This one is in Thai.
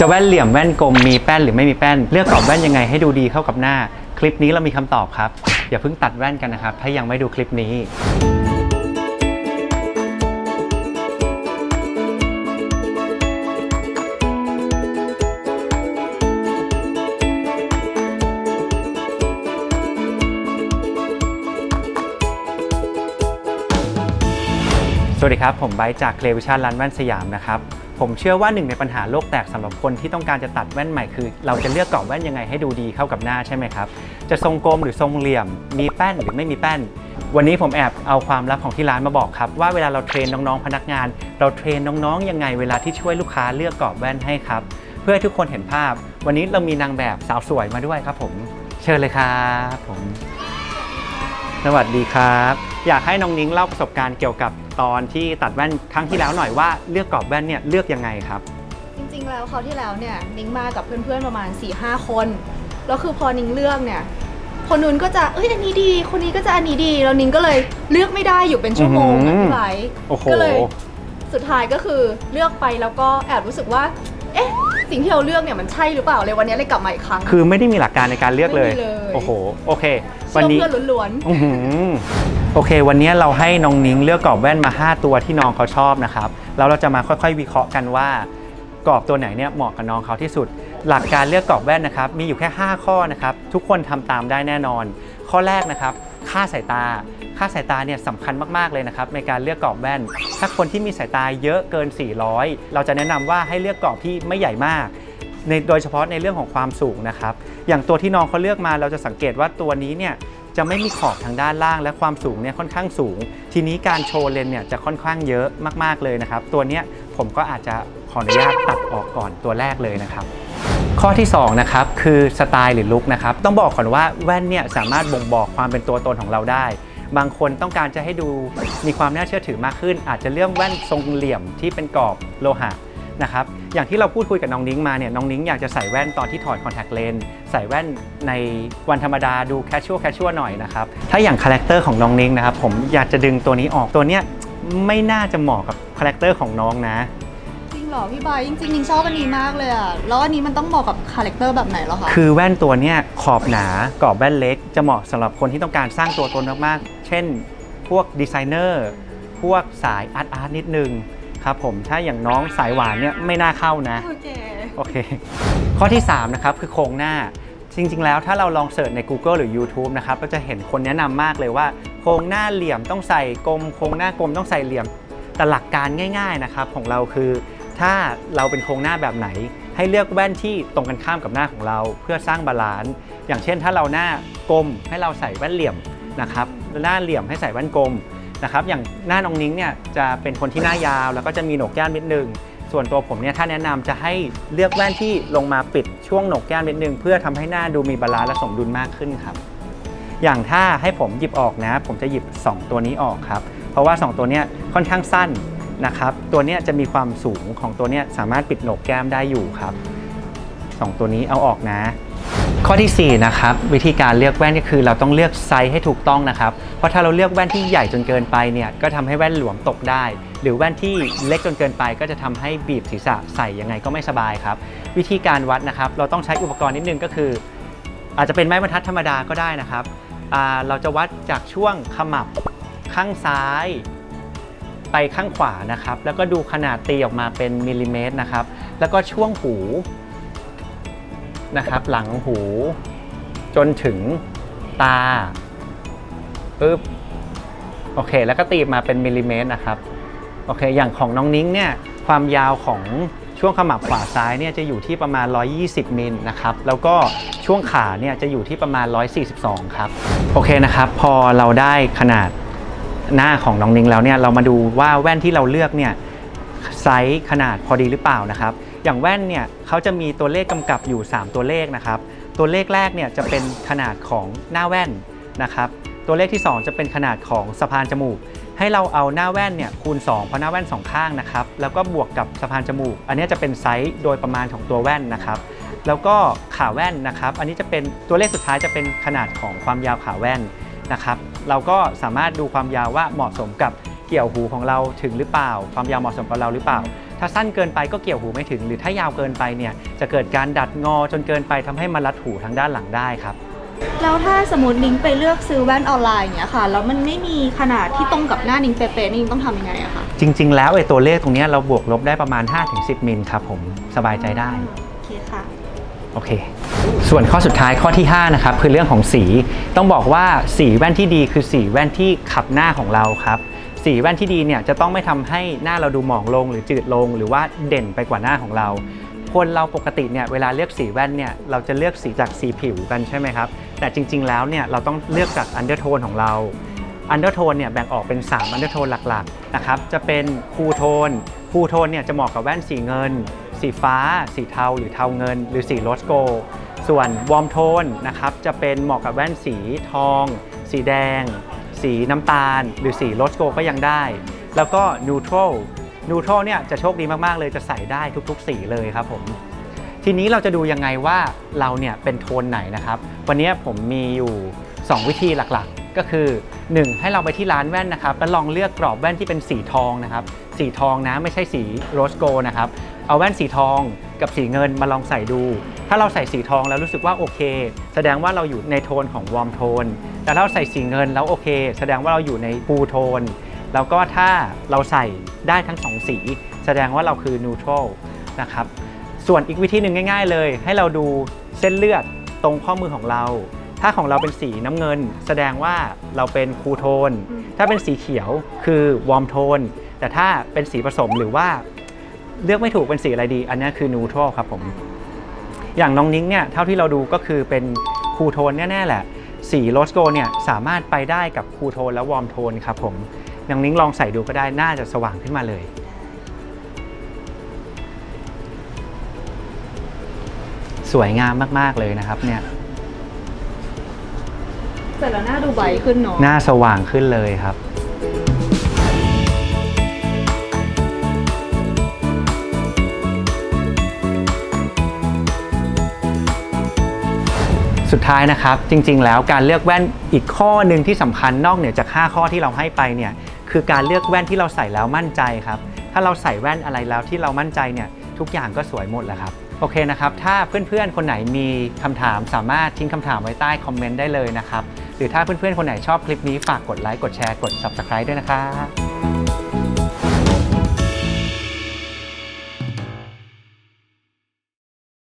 จะแว่นเหลี่ยมแว่นกลมมีแป้นหรือไม่มีแป้น เลือกกรอบแว่นยังไงให้ดูดีเข้ากับหน้า คลิปนี้เรามีคำตอบครับ อย่าเพิ่งตัดแว่นกันนะครับ ถ้ายังไม่ดูคลิปนี้ สวัสดีครับ ผมไบร์ทจากเคลวิชันร้านแว่นสยามนะครับ ผมเชื่อว่าหนึ่งในปัญหาโลกแตกสำหรับคนที่ต้องการจะตัดแว่นใหม่คือ เราจะเลือกกรอบแว่นยังไงให้ดูดีเข้ากับหน้าใช่ไหมครับ จะทรงกลมหรือทรงเหลี่ยม มีแป้นหรือไม่มีแป้น วันนี้ผมแอบเอาความลับของที่ร้านมาบอกครับว่าเวลาเราเทรนน้องๆพนักงาน เราเทรนน้องๆยังไงเวลาที่ช่วยลูกค้าเลือกกรอบแว่นให้ครับเพื่อให้ทุกคนเห็นภาพ วันนี้เรามีนางแบบสาวสวยมาด้วยครับผม เชิญเลยครับผม สวัสดีครับ อยากให้น้องนิ้งเล่าประสบการณ์เกี่ยวกับ ตอนที่ตัดแว่นครั้งที่แล้วหน่อยว่าเลือกกรอบแว่นเนี่ยเลือกยังไงครับ จริงๆ แล้วเขาวที่แล้วเนี่ยนิ้งมากับเพื่อนๆประมาณ4ี่ห้าคน แล้วคือพอนิ้งเลือกเนี่ย คนนู้นก็จะเอ้ยอันนี้ดี คนนี้ก็จะอันนี้ดี แล้วนิ้งก็เลยเลือกไม่ได้อยู่เป็นชั่วโมงอื้อะอหือพี่ไบร์ทโอ้โห ก็เลยสุดท้ายก็คือเลือกไปแล้วก็แอบรู้สึกว่า เอ๊ะ สิ่งที่เราเลือกเนี่ยมันใช่หรือเปล่าเลยวันนี้เลยกลับมาอีกครั้ง คือไม่ได้มีหลักการในการเลือกเลย ไม่มีเลย โอ้โห โอเคเชื่วันอนี้เพื่อนล้วนอื้อหือ โอเค วันนี้เราให้น้องนิ้งเลือกกรอบแว่นมา 5 ตัวที่น้องเขาชอบนะครับแล้วเราจะมาค่อยๆ วิเคราะห์กันว่ากรอบตัวไหนเนี่ยเหมาะกับน้องเขาที่สุด หลักการเลือกกรอบแว่นนะครับมีอยู่แค่ 5 ข้อนะครับทุกคนทำตามได้แน่นอน ข้อแรกนะครับค่าสายตา ค่าสายตาเนี่ยสำคัญมากๆเลยนะครับในการเลือกกรอบแว่น ถ้าคนที่มีสายตาเยอะเกิน 400 เราจะแนะนำว่าให้เลือกกรอบที่ไม่ใหญ่มากในโดยเฉพาะในเรื่องของความสูงนะครับ อย่างตัวที่น้องเขาเลือกมาเราจะสังเกตว่าตัวนี้เนี่ย จะไม่มีขอบทางด้านล่าง และความสูงเนี่ยค่อนข้างสูง ทีนี้การโชว์เลนเนี่ยจะค่อนข้างเยอะมากๆเลยนะครับ ตัวเนี้ยผมก็อาจจะขออนุญาตตัดออกก่อนตัวแรกเลยนะครับข้อที่2นะครับคือสไตล์หรือลุคนะครับต้องบอกก่อนว่าแว่นเนี่ยสามารถบ่งบอกความเป็นตัวตนของเราได้ บางคนต้องการจะให้ดูมีความน่าเชื่อถือมากขึ้น อาจจะเลือกแว่นทรงเหลี่ยมที่เป็นกรอบโลหะ นะครับอย่างที่เราพูดคุยกับน้องนิ้งมาเนี่ยน้องนิ้งอยากจะใส่แว่นตอนที่ถอดคอนแทคเลนส์ใส่แว่นในวันธรรมดาดูแคชชวลแคชชวลหน่อยนะครับถ้าอย่างคาแรคเตอร์ของน้องนิ้งนะครับผมอยากจะดึงตัวนี้ออกตัวเนี้ยไม่น่าจะเหมาะกับคาแรคเตอร์ของน้องนะๆจริงเหรอพี่ไบร์ทจริงๆนิ้งชอบอันนี้มากเลยอะแล้วอันนี้มันต้องเหมาะกับคาแรคเตอร์แบบไหนเหรอคะคือแว่นตัวเนี้ยขอบหนากรอบแว่นเล็ก จะเหมาะสำหรับคนที่ต้องการสร้างตัวตนมากๆเช่น พวกดีไซเนอร์พวกสายอาร์ตอาร์ตนิดนึง ครับผมถ้าอย่างน้องสายหวานเนี่ยไม่น่าเข้านะ โอเค โอเค ข้อที่ 3 นะครับ คือโครงหน้า จริง ๆ แล้วถ้าเราลองเสิร์ชใน Google หรือ YouTube นะครับเราจะเห็นคนแนะนำมากเลยว่า โครงหน้าเหลี่ยมต้องใส่กลม โครงหน้ากลมต้องใส่เหลี่ยม แต่หลักการง่าย ๆ นะครับของเราคือ ถ้าเราเป็นโครงหน้าแบบไหน ให้เลือกแว่นที่ตรงกันข้ามกับหน้าของเรา เพื่อสร้างบาลานซ์ อย่างเช่น ถ้าเราหน้ากลมให้เราใส่แว่นเหลี่ยมนะครับ หน้าเหลี่ยมให้ใส่แว่นกลม นะครับอย่างหน้าน้องนิ้งเนี่ยจะเป็นคนที่หน้ายาว แล้วก็จะมีโหนกแก้มนิดนึง ส่วนตัวผมเนี่ยถ้าแนะนำจะให้เลือกแว่นที่ลงมาปิดช่วงโหนกแก้มนิดนึง เพื่อทำให้หน้าดูมีบาลานซ์และสมดุลมากขึ้นครับ อย่างถ้าให้ผมหยิบออกนะ ผมจะหยิบ 2 ตัวนี้ออกครับ เพราะว่า 2 ตัวเนี้ยค่อนข้างสั้นนะครับ ตัวเนี้ยจะมีความสูงของตัวเนี้ยสามารถปิดโหนกแก้มได้อยู่ครับ 2 ตัวนี้เอาออกนะ ข้อทีสี่ 4 นะครับ วิธีการเลือกแว่นก็คือเราต้องเลือกไซส์ให้ถูกต้องนะครับ เพราะถ้าเราเลือกแว่นที่ใหญ่จนเกินไปเนี่ยก็ทำให้แว่นหลวมตกได้ หรือแว่นที่เล็กจนเกินไป ก็จะทำให้บีบศีรษะใส่ยังไงก็ไม่สบายครับ วิธีการวัดนะครับ เราต้องใช้อุปกรณ์นิดนึงก็คือ อาจจะเป็นไม้บรรทัดธรรมดาก็ได้นะครับเราจะวัดจากช่วงขมับข้างซ้ายไปข้างขวานะครับ แล้วก็ดูขนาดตีออกมาเป็นมิลลิเมตรนะครับ แล้วก็ช่วงหู นะครับ หลังหู จนถึงตาปึ๊บโอเค แล้วก็ตีมาเป็นมิลลิเมตรนะครับโอเค อย่างของน้องนิ้งเนี่ยความยาวของช่วงขมับขวาซ้ายเนี่ยจะอยู่ที่ประมาณ 120มิลนะครับ แล้วก็ช่วงขาเนี่ยจะอยู่ที่ประมาณ 142 ครับ โอเคนะครับ พอเราได้ขนาดหน้าของน้องนิ้งแล้วเนี่ยเรามาดูว่าแว่นที่เราเลือกเนี่ยไซส์ขนาดพอดีหรือเปล่านะครับ อย่างแว่นเนี่ยเขาจะมีตัวเลขกำกับอยู่ 3 ตัวเลขนะครับ ตัวเลขแรกเนี่ยจะเป็นขนาดของหน้าแว่นนะครับ ตัวเลขที่ 2 จะเป็นขนาดของสะพานจมูก ให้เราเอาหน้าแว่นเนี่ยคูณ 2 เพราะหน้าแว่น 2 ข้างนะครับ แล้วก็บวกกับสะพานจมูก อันนี้จะเป็นไซส์โดยประมาณของตัวแว่นนะครับ แล้วก็ขาแว่นนะครับ อันนี้จะเป็นตัวเลขสุดท้ายจะเป็นขนาดของความยาวขาแว่นนะครับ เราก็สามารถดูความยาวว่าเหมาะสมกับเกี่ยวหูของเราถึงหรือเปล่า ความยาวเหมาะสมกับเราหรือเปล่า ถ้าสั้นเกินไปก็เกี่ยวหูไม่ถึง หรือถ้ายาวเกินไปเนี่ยจะเกิดการดัดงอจนเกินไปทำให้มันรัดหูทางด้านหลังได้ครับแล้วถ้าสมมตินิ้งไปเลือกซื้อแว่นออนไลน์อย่างเงี้ยค่ะแล้วมันไม่มีขนาดที่ตรงกับหน้านิ้งเป๊ะๆนิ้งต้องทำยังไงอะคะจริง ๆ แล้วไอ้ตัวเลขตรงเนี้ยเราบวกลบได้ประมาณ 5-10 มิลครับผมสบายใจได้โอเคค่ะโอเค ส่วนข้อสุดท้ายข้อที่ 5 นะครับ คือเรื่องของสีต้องบอกว่าสีแว่นที่ดีคือสีแว่นที่ขับหน้าของเราครับ สีแว่นที่ดีเนี่ยจะต้องไม่ทำให้หน้าเราดูหมองลงหรือจืดลง หรือว่าเด่นไปกว่าหน้าของเรา คนเราปกติเนี่ยเวลาเลือกสีแว่นเนี่ยเราจะเลือกสีจากสีผิวกันใช่ไหมครับแต่จริง ๆ แล้วเนี่ยเราต้องเลือกจากอันเดอร์โทนของเราอันเดอร์โทนเนี่ยแบ่งออกเป็น 3 อันเดอร์โทนหลักๆนะครับจะเป็นคูโทนคูโทนเนี่ยจะเหมาะกับแว่นสีเงิน สีฟ้า สีเทา หรือเทาเงิน หรือสีโรสโกส่วนวอร์มโทนนะครับจะเป็นเหมาะกับแว่นสีทอง สีแดง สีน้ำตาล หรือสีโรสโกก็ยังได้ แล้วก็นูโตรนูโตรเนี่ยจะโชคดีมาก ๆ เลยจะใส่ได้ทุก ๆ สีเลยครับผม ทีนี้เราจะดูยังไงว่าเราเนี่ยเป็นโทนไหนนะครับ วันนี้ผมมีอยู่ 2 วิธีหลักๆ ก็คือ 1. ให้เราไปที่ร้านแว่นนะครับ แล้วลองเลือกกรอบแว่นที่เป็นสีทองนะครับ สีทองนะไม่ใช่สีโรสโกนะครับ เอาแว่นสีทอง กับสีเงินมาลองใส่ดู ถ้าเราใส่สีทองแล้วรู้สึกว่าโอเค แสดงว่าเราอยู่ในโทนของวอร์มโทน แต่ถ้าเราใส่สีเงินแล้วโอเค แสดงว่าเราอยู่ในฟูโทน แล้วก็ถ้าเราใส่ได้ทั้งสองสี แสดงว่าเราคือนูโตรนะครับ ส่วนอีกวิธีหนึ่งง่าย ๆ เลย ให้เราดูเส้นเลือดตรงข้อมือของเรา ถ้าของเราเป็นสีน้ำเงิน แสดงว่าเราเป็นคูโทน ถ้าเป็นสีเขียวคือวอร์มโทน แต่ถ้าเป็นสีผสมหรือว่า เลือกไม่ถูกเป็นสีอะไรดี อันนี้คือนูโตรครับผม อย่างน้องนิ้งเนี่ยเท่าที่เราดูก็คือเป็นคูลโทนแน่ๆแหละ สีโรสโกเนี่ยสามารถไปได้กับคูลโทนและวอร์มโทนครับผมน้องนิ้งลองใส่ดูก็ได้น่าจะสว่างขึ้นมาเลยสวยงามมาก ๆ เลยนะครับเนี่ยเสร็จแล้วหน้าดูใบขึ้นเนาะหน้าสว่างขึ้นเลยครับ สุดท้ายนะครับ จริง ๆ แล้วการเลือกแว่นอีกข้อหนึ่งที่สำคัญนอกเหนือจาก 5 ข้อที่เราให้ไปเนี่ยคือการเลือกแว่นที่เราใส่แล้วมั่นใจครับ ถ้าเราใส่แว่นอะไรแล้วที่เรามั่นใจเนี่ยทุกอย่างก็สวยหมดแหละครับโอเคนะครับ ถ้าเพื่อนๆ คนไหนมีคำถามสามารถทิ้งคำถามไว้ใต้คอมเมนต์ได้เลยนะครับ หรือถ้าเพื่อนๆ คนไหนชอบคลิปนี้ฝากกดไลค์ กดแชร์ กด Subscribe ด้วยนะครับ